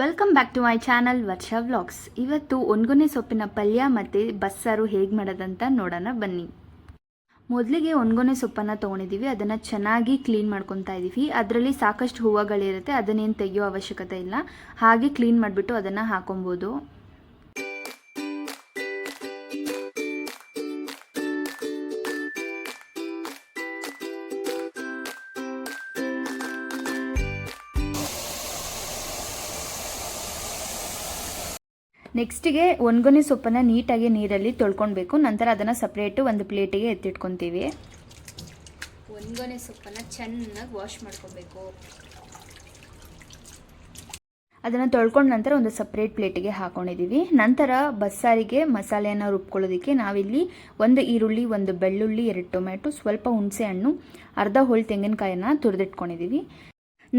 Welcome back to my channel Varsha vlogs ಇವತ್ತು ಒಣಗೊನೆ ಸೊಪ್ಪಿನ ಪಲ್ಯ ಮತ್ತು ಬಸ್ಸಾರು ಹೇಗೆ ಮಾಡೋದಂತ ನೋಡೋಣ ಬನ್ನಿ. ಮೊದಲಿಗೆ ಒಣಗೊನೆ ಸೊಪ್ಪನ್ನು ತೊಗೊಂಡಿದ್ದೀವಿ ಅದನ್ನು ಚೆನ್ನಾಗಿ ಕ್ಲೀನ್ ಮಾಡ್ಕೊತಾ ಇದ್ದೀವಿ ಅದರಲ್ಲಿ ಸಾಕಷ್ಟು ಹೂವುಗಳಿರುತ್ತೆ, ಅದನ್ನೇನು ತೆಗೆಯೋ ಅವಶ್ಯಕತೆ ಇಲ್ಲ. ಹಾಗೆ ಕ್ಲೀನ್ ಮಾಡಿಬಿಟ್ಟು ಅದನ್ನು ಹಾಕೊಬೋದು. ನೆಕ್ಸ್ಟಿಗೆ ಒಣಗೊನೆ ಸೊಪ್ಪನ್ನು ನೀಟಾಗಿ ನೀರಲ್ಲಿ ತೊಳ್ಕೊಳ್ಬೇಕು ನಂತರ ಅದನ್ನು ಸಪ್ರೇಟು ಒಂದು ಪ್ಲೇಟಿಗೆ ಎತ್ತಿಟ್ಕೊತೀವಿ ಒಣಗೊನೆ ಸೊಪ್ಪನ್ನು ಚೆನ್ನಾಗಿ ವಾಶ್ ಮಾಡ್ಕೊಬೇಕು. ಅದನ್ನು ತೊಳ್ಕೊಂಡ ನಂತರ ಒಂದು ಸಪ್ರೇಟ್ ಪ್ಲೇಟಿಗೆ ಹಾಕೊಂಡಿದ್ದೀವಿ ನಂತರ ಬಸ್ಸಾರಿಗೆ ಮಸಾಲೆಯನ್ನು ರುಬ್ಕೊಳ್ಳೋದಕ್ಕೆ ನಾವಿಲ್ಲಿ ಒಂದು ಈರುಳ್ಳಿ ಒಂದು ಬೆಳ್ಳುಳ್ಳಿ ಎರಡು ಟೊಮೆಟೊ ಸ್ವಲ್ಪ ಹುಣಸೆ ಹಣ್ಣು ಅರ್ಧ ಹೋಳು ತೆಂಗಿನಕಾಯನ್ನು ತುರಿದಿಟ್ಕೊಂಡಿದ್ದೀವಿ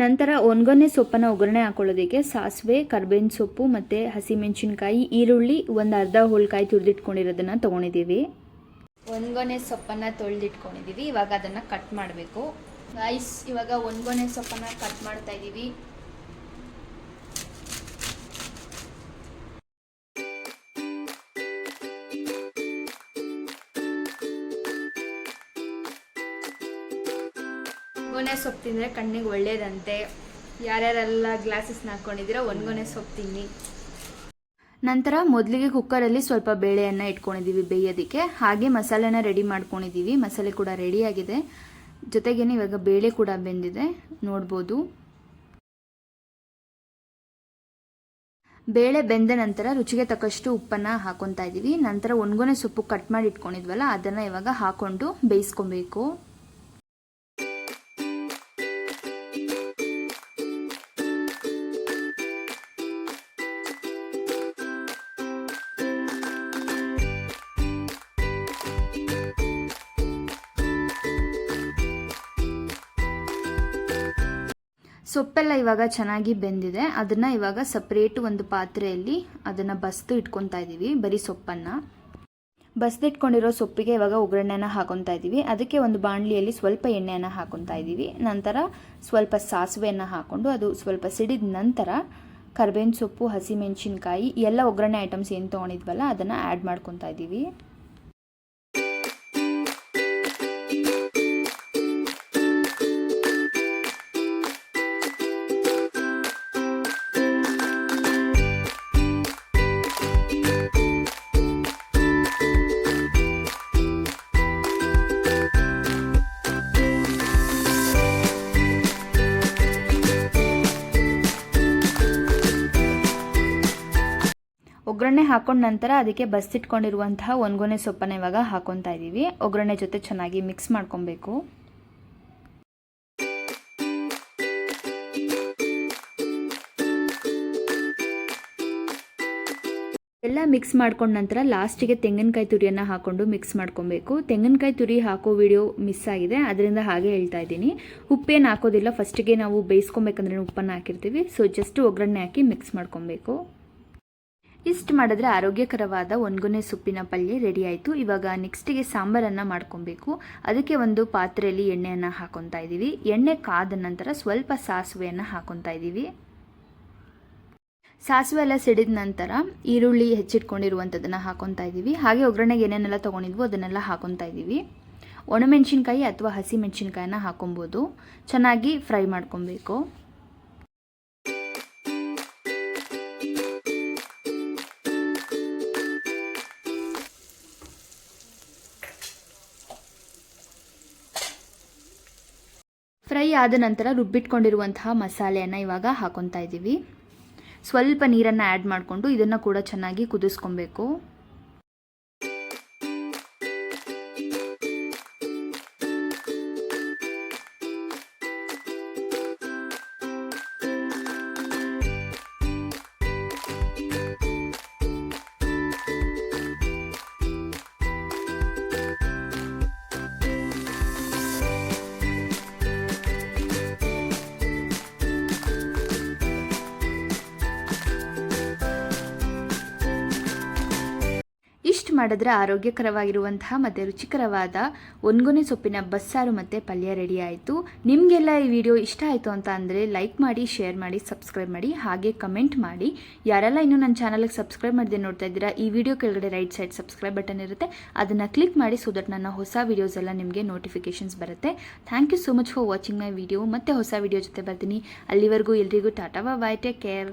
ನಂತರ ಒಣಗೊನೆ ಸೊಪ್ಪನ್ನು ಒಗ್ಗರಣೆ ಹಾಕೊಳ್ಳೋದಕ್ಕೆ ಸಾಸಿವೆ, ಕರ್ಬೇವಿನ ಸೊಪ್ಪು ಮತ್ತು ಹಸಿಮೆಣಸಿನ್ಕಾಯಿ, ಈರುಳ್ಳಿ ಒಂದು ಅರ್ಧ ಹೋಳ್ಕಾಯಿ ತುರಿದಿಟ್ಕೊಂಡಿರೋದನ್ನು ತೊಗೊಂಡಿದ್ದೀವಿ. ಒಣಗೊನೆ ಸೊಪ್ಪನ್ನು ತೊಳೆದಿಟ್ಕೊಂಡಿದ್ದೀವಿ. ಇವಾಗ ಅದನ್ನು ಕಟ್ ಮಾಡಬೇಕು. ರೈಸ್ ಇವಾಗ ಒಣಗೊನೆ ಸೊಪ್ಪನ್ನು ಕಟ್ ಮಾಡ್ತಾ ಇದ್ದೀವಿ. ಒಣಗೊನೆ ಸೊಪ್ಪು ತಿಂದರೆ ಕಣ್ಣಿಗೆ ಒಳ್ಳೇದಂತೆ. ಯಾರ್ಯಾರೆಲ್ಲ ಗ್ಲಾಸಸ್ನ ಹಾಕ್ಕೊಂಡಿದ್ದೀರೋ ಒಣಗೊನೆ ಸೊಪ್ಪು ತಿನ್ನಿ. ನಂತರ ಮೊದಲಿಗೆ ಕುಕ್ಕರಲ್ಲಿ ಸ್ವಲ್ಪ ಬೇಳೆಯನ್ನು ಇಟ್ಕೊಂಡಿದ್ದೀವಿ ಬೇಯೋದಕ್ಕೆ. ಹಾಗೆ ಮಸಾಲೆನ ರೆಡಿ ಮಾಡ್ಕೊಂಡಿದ್ದೀವಿ ಮಸಾಲೆ ಕೂಡ ರೆಡಿಯಾಗಿದೆ ಜೊತೆಗೇನೆ ಇವಾಗ ಬೇಳೆ ಕೂಡ ಬೆಂದಿದೆ. ನೋಡ್ಬೋದು. ಬೇಳೆ ಬೆಂದ ನಂತರ ರುಚಿಗೆ ತಕ್ಕಷ್ಟು ಉಪ್ಪನ್ನು ಹಾಕೊತಾ ಇದ್ದೀವಿ ನಂತರ ಒಣಗೊನೆ ಸೊಪ್ಪು ಕಟ್ ಮಾಡಿ ಇಟ್ಕೊಂಡಿದ್ವಲ್ಲ, ಅದನ್ನು ಇವಾಗ ಹಾಕ್ಕೊಂಡು ಬೇಯಿಸ್ಕೊಬೇಕು. ಸೊಪ್ಪೆಲ್ಲ ಇವಾಗ ಚೆನ್ನಾಗಿ ಬೆಂದಿದೆ. ಅದನ್ನು ಇವಾಗ ಸಪ್ರೇಟ್ ಒಂದು ಪಾತ್ರೆಯಲ್ಲಿ ಅದನ್ನು ಬಸ್ದು ಇಟ್ಕೊತಾ ಇದ್ದೀವಿ ಬರೀ ಸೊಪ್ಪನ್ನು. ಬಸ್ದಿಟ್ಕೊಂಡಿರೋ ಸೊಪ್ಪಿಗೆ ಇವಾಗ ಒಗ್ಗರಣೆನ ಹಾಕೊತಾ ಇದ್ದೀವಿ ಅದಕ್ಕೆ ಒಂದು ಬಾಣಲಿಯಲ್ಲಿ ಸ್ವಲ್ಪ ಎಣ್ಣೆಯನ್ನು ಹಾಕೊತಾ ಇದ್ದೀವಿ ನಂತರ ಸ್ವಲ್ಪ ಸಾಸಿವೆಯನ್ನು ಹಾಕ್ಕೊಂಡು ಅದು ಸ್ವಲ್ಪ ಸಿಡಿದ ನಂತರ ಕರ್ಬೇವಿನ ಸೊಪ್ಪು, ಹಸಿಮೆಣಸಿನ್ಕಾಯಿ, ಎಲ್ಲ ಒಗ್ಗರಣೆ ಐಟಮ್ಸ್ ಏನು ತೊಗೊಂಡಿದ್ವಲ್ಲ ಅದನ್ನು ಆ್ಯಡ್ ಮಾಡ್ಕೊತಾ ಇದ್ದೀವಿ ಒಗ್ಗರಣೆ ಹಾಕೊಂಡ ನಂತರ ಅದಕ್ಕೆ ಬಸ್ಸಿಟ್ಕೊಂಡಿರುವಂತಹ ಒಣಗೊನೆ ಸೊಪ್ಪನ್ನ ಇವಾಗ ಹಾಕೊತಾ ಇದ್ದೀವಿ ಒಗ್ಗರಣೆ ಜೊತೆ ಚೆನ್ನಾಗಿ ಮಿಕ್ಸ್ ಮಾಡ್ಕೊಬೇಕು. ಎಲ್ಲ ಮಿಕ್ಸ್ ಮಾಡ್ಕೊಂಡ ನಂತರ ಲಾಸ್ಟಿಗೆ ತೆಂಗಿನಕಾಯಿ ತುರಿಯನ್ನು ಹಾಕೊಂಡು ಮಿಕ್ಸ್ ಮಾಡ್ಕೊಬೇಕು. ತೆಂಗಿನಕಾಯಿ ತುರಿ ಹಾಕೋ ವಿಡಿಯೋ ಮಿಸ್ ಆಗಿದೆ. ಅದರಿಂದ ಹಾಗೆ ಹೇಳ್ತಾ ಇದ್ದೀನಿ. ಉಪ್ಪೇನು ಹಾಕೋದಿಲ್ಲ. ಫಸ್ಟಿಗೆ ನಾವು ಬೇಯಿಸ್ಕೊಬೇಕಂದ್ರೆ ಉಪ್ಪನ್ನು ಹಾಕಿರ್ತೀವಿ. ಸೊ ಜಸ್ಟ್ ಒಗ್ಗರಣೆ ಹಾಕಿ ಮಿಕ್ಸ್ ಮಾಡ್ಕೊಬೇಕು. ಇಷ್ಟು ಮಾಡಿದ್ರೆ ಆರೋಗ್ಯಕರವಾದ ಒಣಗೊನೆ ಸೊಪ್ಪಿನ ಪಲ್ಯ ರೆಡಿ ಆಯಿತು. ಇವಾಗ ನೆಕ್ಸ್ಟಿಗೆ ಸಾಂಬಾರನ್ನು ಮಾಡ್ಕೊಬೇಕು. ಅದಕ್ಕೆ ಒಂದು ಪಾತ್ರೆಯಲ್ಲಿ ಎಣ್ಣೆಯನ್ನು ಹಾಕೊತಾ ಇದ್ದೀವಿ. ಎಣ್ಣೆ ಕಾದ ನಂತರ ಸ್ವಲ್ಪ ಸಾಸಿವೆಯನ್ನು ಹಾಕೊತಾ ಇದ್ದೀವಿ. ಸಾಸಿವೆ ಎಲ್ಲ ಸಿಡಿದ ನಂತರ ಈರುಳ್ಳಿ ಹೆಚ್ಚಿಟ್ಕೊಂಡಿರುವಂಥದ್ದನ್ನು ಹಾಕೊತಾ ಇದ್ದೀವಿ. ಹಾಗೆ ಒಗ್ಗರಣೆಗೆ ಏನೇನೆಲ್ಲ ತೊಗೊಂಡಿದ್ವು ಅದನ್ನೆಲ್ಲ ಹಾಕೊತಾ ಇದ್ದೀವಿ. ಒಣಮೆಣಸಿನ್ಕಾಯಿ ಅಥವಾ ಹಸಿ ಮೆಣಸಿನ್ಕಾಯಿನ ಹಾಕೊಬೋದು. ಚೆನ್ನಾಗಿ ಫ್ರೈ ಮಾಡ್ಕೊಬೇಕು. ಫ್ರೈ ಆದ ನಂತರ ರುಬ್ಬಿಟ್ಕೊಂಡಿರುವಂತಹ ಮಸಾಲೆಯನ್ನು ಇವಾಗ ಹಾಕೊತಾ ಇದ್ದೀವಿ ಸ್ವಲ್ಪ ನೀರನ್ನು ಆ್ಯಡ್ ಮಾಡಿಕೊಂಡು ಇದನ್ನು ಕೂಡ ಚೆನ್ನಾಗಿ ಕುದಿಸ್ಕೊಬೇಕು. ಮಾಡಿದ್ರೆ ಆರೋಗ್ಯಕರವಾಗಿರುವಂತಹ ಮತ್ತು ರುಚಿಕರವಾದ ಒನ್ಗೊನೆ ಸೊಪ್ಪಿನ ಬಸ್ಸಾರು ಮತ್ತು ಪಲ್ಯ ರೆಡಿ ಆಯಿತು. ನಿಮಗೆಲ್ಲ ಈ ವಿಡಿಯೋ ಇಷ್ಟ ಆಯಿತು ಅಂತ ಅಂದರೆ ಲೈಕ್ ಮಾಡಿ ಶೇರ್ ಮಾಡಿ ಸಬ್ಸ್ಕ್ರೈಬ್ ಮಾಡಿ, ಹಾಗೆ ಕಮೆಂಟ್ ಮಾಡಿ. ಯಾರೆಲ್ಲ ಇನ್ನೂ ನನ್ನ ಚಾನಲ್ಗೆ ಸಬ್ಸ್ಕ್ರೈಬ್ ಮಾಡದೆ ನೋಡ್ತಾ ಇದ್ದೀರಾ, ಈ ವಿಡಿಯೋ ಕೆಳಗಡೆ ರೈಟ್ ಸೈಡ್ ಸಬ್ಸ್ಕ್ರೈಬ್ ಬಟನ್ ಇರುತ್ತೆ. ಅದನ್ನು ಕ್ಲಿಕ್ ಮಾಡಿ ಸೊ ದಟ್ ನನ್ನ ಹೊಸ ವೀಡಿಯೋಸ್ ಎಲ್ಲ ನಿಮಗೆ ನೋಟಿಫಿಕೇಶನ್ಸ್ ಬರುತ್ತೆ. Thank you so much for watching my video ಮತ್ತೆ ಹೊಸ ವಿಡಿಯೋ ಜೊತೆ ಬರ್ತೀನಿ. ಅಲ್ಲಿವರೆಗೂ ಎಲ್ರಿಗೂ ಟಾಟಾ ಬಾಯ್ ಟೇಕ್ ಕೇರ್